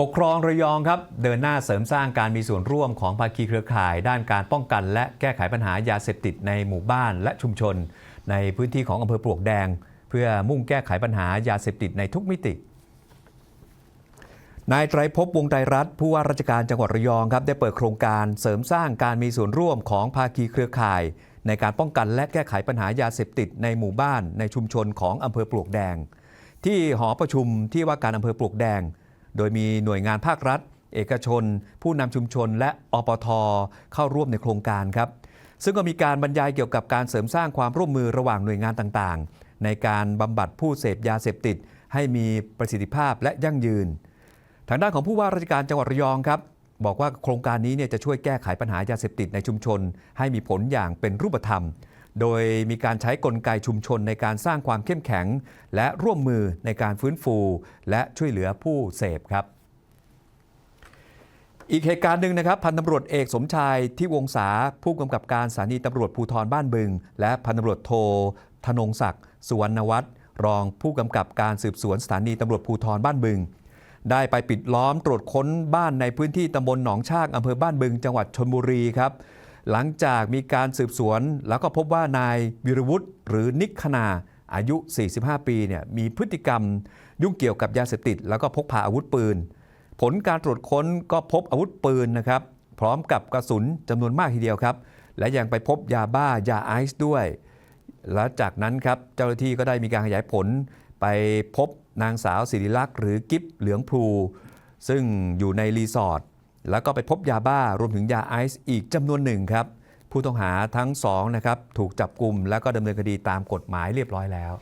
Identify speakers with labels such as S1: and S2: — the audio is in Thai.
S1: ปกครองระยองครับเดินหน้าเสริมสร้างการมีส่วนร่วมของภาคีเครือข่าย ด้านการป้องกัน และแก้ไขปัญหายาเสพติดในหมู่บ้านและชุมชน ในพื้นที่ของอำเภอปลวกแดง เพื่อมุ่งแก้ไขปัญหายาเสพติดในทุกมิตินายไตรภพวงไตรรัตน์ผู้ว่าราชการจังหวัดระยองครับได้เปิดโครงการเสริมสร้างการมีส่วนร่วมของภาคีเครือข่าย ในการป้องกันและแก้ไขปัญหายาเสพติดในหมู่บ้าน ในชุมชนของอำเภอปลวกแดง ที่หอประชุมที่ว่าการอำเภอปลวกแดง โดยมีหน่วยงานภาครัฐ เอกชน ผู้นำชุมชน และอปท เข้าร่วมในโครงการครับ ซึ่งก็มีการบรรยายเกี่ยวกับการเสริมสร้างความร่วมมือระหว่างหน่วยงานต่างๆ ในการบำบัดผู้เสพยาเสพติด ให้มีประสิทธิภาพและยั่งยืน ทางด้านของผู้ว่าราชการจังหวัดระยองครับบอกว่าโครงการนี้เนี่ยจะช่วยแก้ไขปัญหายาเสพติดในชุมชน ให้มีผลอย่างเป็นรูปธรรม โดยมีการใช้กลไกชุมชนในการสร้างความเข้มแข็ง และร่วมมือในการฟื้นฟู และช่วยเหลือผู้เสพครับ อีกเหตุการณ์หนึ่งนะครับ พันตำรวจเอกสมชายที่วงศาผู้กำกับการสถานีตำรวจภูธรบ้านบึง และพันตำรวจโทธนงศักดิ์สุวรรณวัฒน์รองผู้กำกับการสืบสวนสถานีตำรวจภูธรบ้านบึง ได้ไปปิดล้อมตรวจค้นบ้านในพื้นที่ตำบลหนองชากอำเภอบ้านบึง จังหวัดชนบุรีครับ หลังจากมีการสืบสวน แล้วก็พบว่านายวิรวุฒิหรือนิกขณาอายุ 45 ปีเนี่ยมีพฤติกรรมยุ่งเกี่ยวกับยาเสพติด แล้วก็พกพาอาวุธปืน ผลการตรวจค้นก็พบอาวุธปืนนะครับ พร้อมกับกระสุนจำนวนมากทีเดียวครับ และยังไปพบยาบ้ายาไอซ์ด้วย และจากนั้นครับเจ้าหน้าที่ก็ได้มีการขยายผล ไปพบนางสาวศิริลักษณ์หรือกิฟเหลืองพลูซึ่งอยู่ในรีสอร์ท แล้วก็ไปพบยาบ้ารวมถึงยาไอซ์อีกจำนวนหนึ่งครับ ผู้ต้องหาทั้งสองนะครับถูกจับกลุ่มแล้วก็ดำเนินคดีตามกฎหมายเรียบร้อยแล้ว